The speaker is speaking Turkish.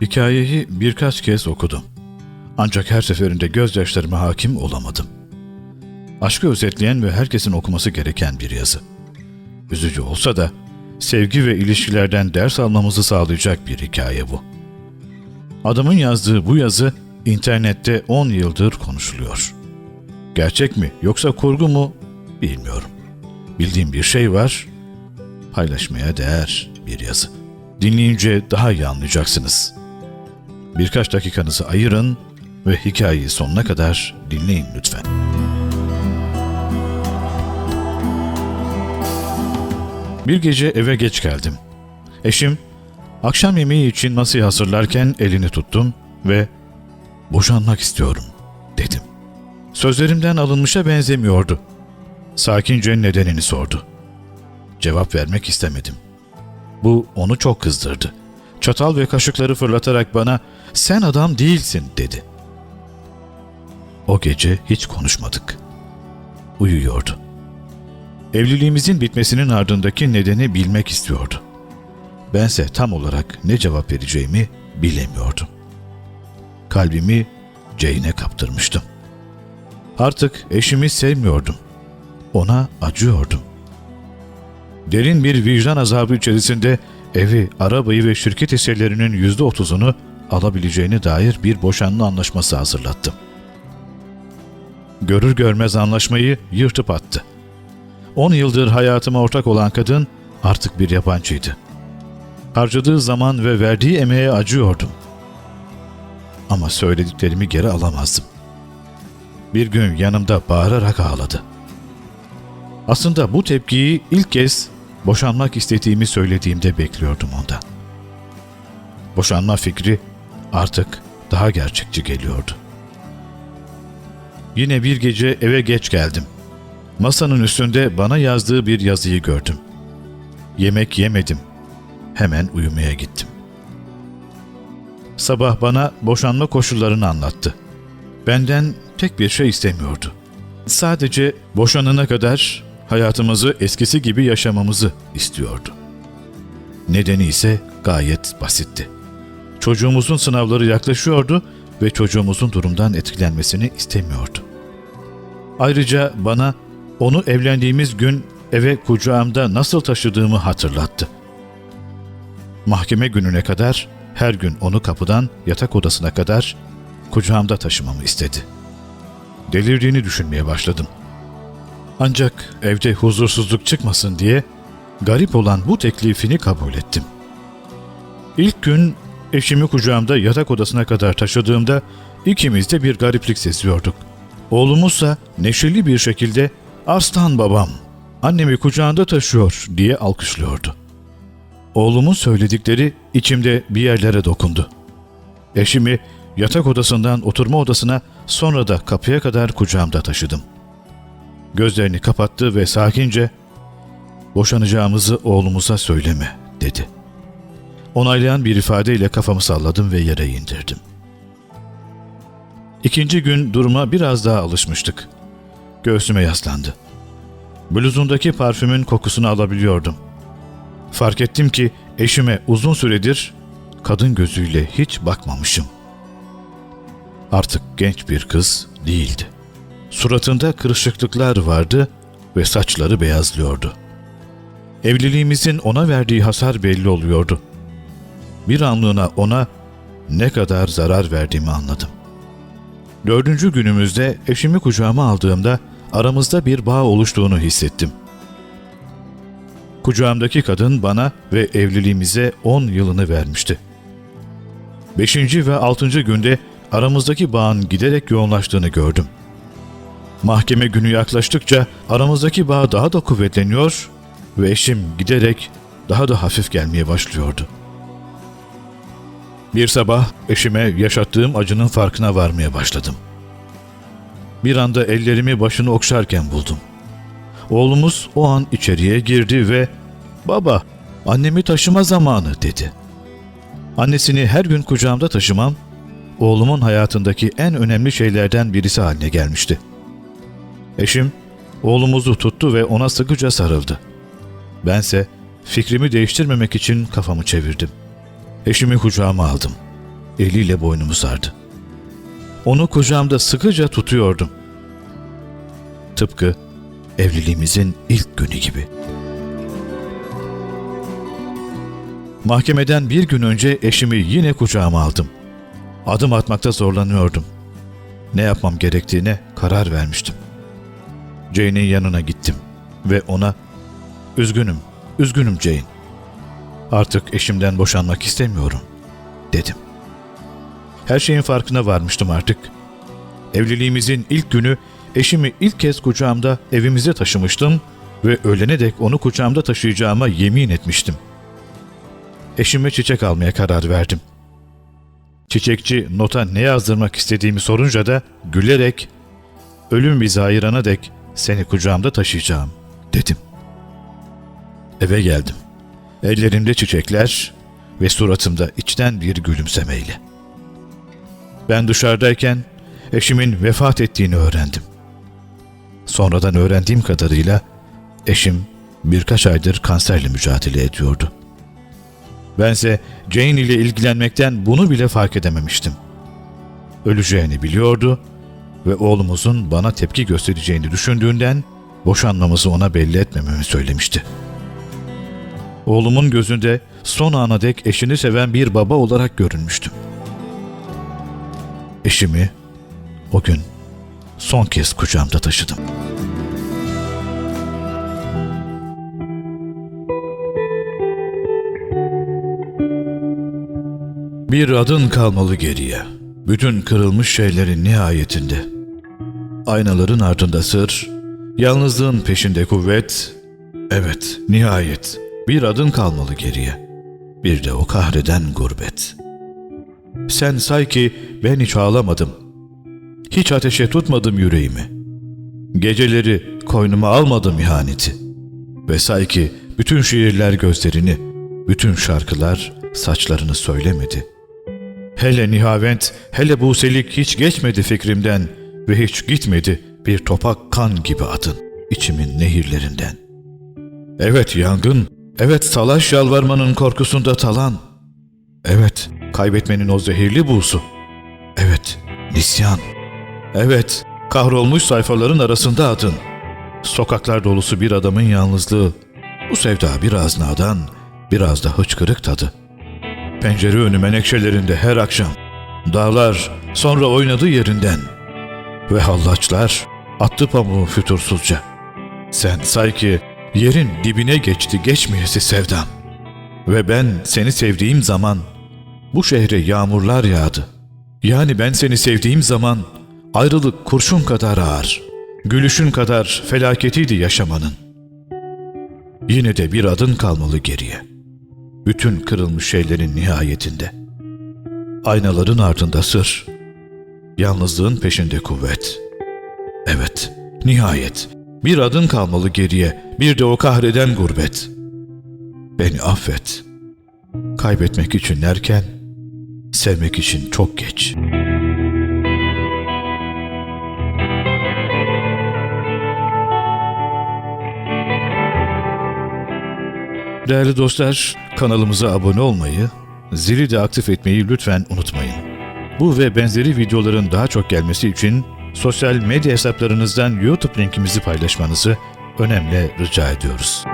Hikayeyi birkaç kez okudum. Ancak her seferinde gözyaşlarıma hakim olamadım. Aşkı özetleyen ve herkesin okuması gereken bir yazı. Üzücü olsa da sevgi ve ilişkilerden ders almamızı sağlayacak bir hikaye bu. Adamın yazdığı bu yazı internette 10 yıldır konuşuluyor. Gerçek mi yoksa kurgu mu bilmiyorum. Bildiğim bir şey var, paylaşmaya değer bir yazı. Dinleyince daha iyi anlayacaksınız. Birkaç dakikanızı ayırın ve hikayeyi sonuna kadar dinleyin lütfen. Bir gece eve geç geldim. Eşim, akşam yemeği için masayı hazırlarken elini tuttum ve boşanmak istiyorum dedim. Sözlerimden alınmışa benzemiyordu. Sakince nedenini sordu. Cevap vermek istemedim. Bu onu çok kızdırdı. Çatal ve kaşıkları fırlatarak bana sen adam değilsin dedi. O gece hiç konuşmadık. Uyuyordu. Evliliğimizin bitmesinin ardındaki nedeni bilmek istiyordu. Bense tam olarak ne cevap vereceğimi bilemiyordum. Kalbimi Jane'e kaptırmıştım. Artık eşimi sevmiyordum. Ona acıyordum. Derin bir vicdan azabı içerisinde evi, arabayı ve şirket hisselerinin yüzde otuzunu alabileceğine dair bir boşanma anlaşması hazırlattım. Görür görmez anlaşmayı yırtıp attı. 10 yıldır hayatıma ortak olan kadın artık bir yabancıydı. Harcadığı zaman ve verdiği emeğe acıyordum. Ama söylediklerimi geri alamazdım. Bir gün yanımda bağırarak ağladı. Aslında bu tepkiyi ilk kez boşanmak istediğimi söylediğimde bekliyordum ondan. Boşanma fikri artık daha gerçekçi geliyordu. Yine bir gece eve geç geldim. Masanın üstünde bana yazdığı bir yazıyı gördüm. Yemek yemedim. Hemen uyumaya gittim. Sabah bana boşanma koşullarını anlattı. Benden tek bir şey istemiyordu. Sadece boşanana kadar hayatımızı eskisi gibi yaşamamızı istiyordu. Nedeni ise gayet basitti. Çocuğumuzun sınavları yaklaşıyordu ve çocuğumuzun durumdan etkilenmesini istemiyordu. Ayrıca bana onu evlendiğimiz gün eve kucağımda nasıl taşıdığımı hatırlattı. Mahkeme gününe kadar her gün onu kapıdan yatak odasına kadar kucağımda taşımamı istedi. Delirdiğini düşünmeye başladım. Ancak evde huzursuzluk çıkmasın diye garip olan bu teklifini kabul ettim. İlk gün eşimi kucağımda yatak odasına kadar taşıdığımda ikimiz de bir gariplik seziyorduk. Oğlumuzsa neşeli bir şekilde "Aslan babam, annemi kucağında taşıyor." diye alkışlıyordu. Oğlumun söyledikleri içimde bir yerlere dokundu. Eşimi yatak odasından oturma odasına sonra da kapıya kadar kucağımda taşıdım. Gözlerini kapattı ve sakince "Boşanacağımızı oğlumuza söyleme." dedi. Onaylayan bir ifadeyle kafamı salladım ve yere indirdim. İkinci gün duruma biraz daha alışmıştık. Göğsüme yaslandı. Bluzundaki parfümün kokusunu alabiliyordum. Fark ettim ki eşime uzun süredir kadın gözüyle hiç bakmamışım. Artık genç bir kız değildi. Suratında kırışıklıklar vardı ve saçları beyazlıyordu. Evliliğimizin ona verdiği hasar belli oluyordu. Bir anlığına ona ne kadar zarar verdiğimi anladım. Dördüncü günümüzde eşimi kucağıma aldığımda aramızda bir bağ oluştuğunu hissettim. Kucağımdaki kadın bana ve evliliğimize on yılını vermişti. Beşinci ve altıncı günde aramızdaki bağın giderek yoğunlaştığını gördüm. Mahkeme günü yaklaştıkça aramızdaki bağ daha da kuvvetleniyor ve eşim giderek daha da hafif gelmeye başlıyordu. Bir sabah eşime yaşattığım acının farkına varmaya başladım. Bir anda ellerimi başını okşarken buldum. Oğlumuz o an içeriye girdi ve ''Baba, annemi taşıma zamanı'' dedi. Annesini her gün kucağımda taşımam, oğlumun hayatındaki en önemli şeylerden birisi haline gelmişti. Eşim, oğlumuzu tuttu ve ona sıkıca sarıldı. Bense fikrimi değiştirmemek için kafamı çevirdim. Eşimi kucağıma aldım. eliyle boynumu sardı. Onu kucağımda sıkıca tutuyordum. Tıpkı evliliğimizin ilk günü gibi. Mahkemeden bir gün önce eşimi yine kucağıma aldım. Adım atmakta zorlanıyordum. Ne yapmam gerektiğine karar vermiştim. Jane'in yanına gittim ve ona ''Üzgünüm, üzgünüm Jane. Artık eşimden boşanmak istemiyorum.'' dedim. Her şeyin farkına varmıştım artık. Evliliğimizin ilk günü eşimi ilk kez kucağımda evimize taşımıştım ve ölene dek onu kucağımda taşıyacağıma yemin etmiştim. Eşime çiçek almaya karar verdim. Çiçekçi nota ne yazdırmak istediğimi sorunca da gülerek ölüm bizi ayırana dek seni kucağımda taşıyacağım dedim. Eve geldim. Ellerimde çiçekler ve suratımda içten bir gülümsemeyle. Ben dışarıdayken eşimin vefat ettiğini öğrendim. Sonradan öğrendiğim kadarıyla eşim birkaç aydır kanserle mücadele ediyordu. Bense Jane ile ilgilenmekten bunu bile fark edememiştim. Öleceğini biliyordu ve oğlumuzun bana tepki göstereceğini düşündüğünden boşanmamızı ona belli etmememi söylemişti. Oğlumun gözünde son ana dek eşini seven bir baba olarak görünmüştüm. Eşimi o gün son kez kucağımda taşıdım. Bir adın kalmalı geriye. Bütün kırılmış şeylerin nihayetinde. Aynaların ardında sır, yalnızlığın peşinde kuvvet. Evet, nihayet bir adın kalmalı geriye. Bir de o kahreden gurbet. Sen say ki ben hiç ağlamadım. Hiç ateşe tutmadım yüreğimi. Geceleri koynuma almadım ihaneti. Ve say ki bütün şiirler gözlerini, bütün şarkılar saçlarını söylemedi. Hele Nihavent, hele Buselik hiç geçmedi fikrimden ve hiç gitmedi bir topak kan gibi adın içimin nehirlerinden. Evet yangın, evet salaş yalvarmanın korkusunda talan. Evet, kaybetmenin o zehirli buğusu. Evet, nisyan. Evet, kahrolmuş sayfaların arasında adın. Sokaklar dolusu bir adamın yalnızlığı. Bu sevda biraz nadan, biraz da hıçkırık tadı. Pencere önü menekşelerinde her akşam. Dağlar sonra oynadı yerinden. Ve hallaçlar attı pamuğu fütursuzca. Sen say ki yerin dibine geçti geçmeyesi sevdam. Ve ben seni sevdiğim zaman bu şehre yağmurlar yağdı. Yani ben seni sevdiğim zaman ayrılık kurşun kadar ağır, gülüşün kadar felaketiydi yaşamanın. Yine de bir adın kalmalı geriye. Bütün kırılmış şeylerin nihayetinde. Aynaların ardında sır, yalnızlığın peşinde kuvvet. Evet, nihayet bir adın kalmalı geriye, bir de o kahreden gurbet. Beni affet. Kaybetmek için erken, sevmek için çok geç. Değerli dostlar, kanalımıza abone olmayı, zili de aktif etmeyi lütfen unutmayın. Bu ve benzeri videoların daha çok gelmesi için sosyal medya hesaplarınızdan YouTube linkimizi paylaşmanızı önemli rica ediyoruz.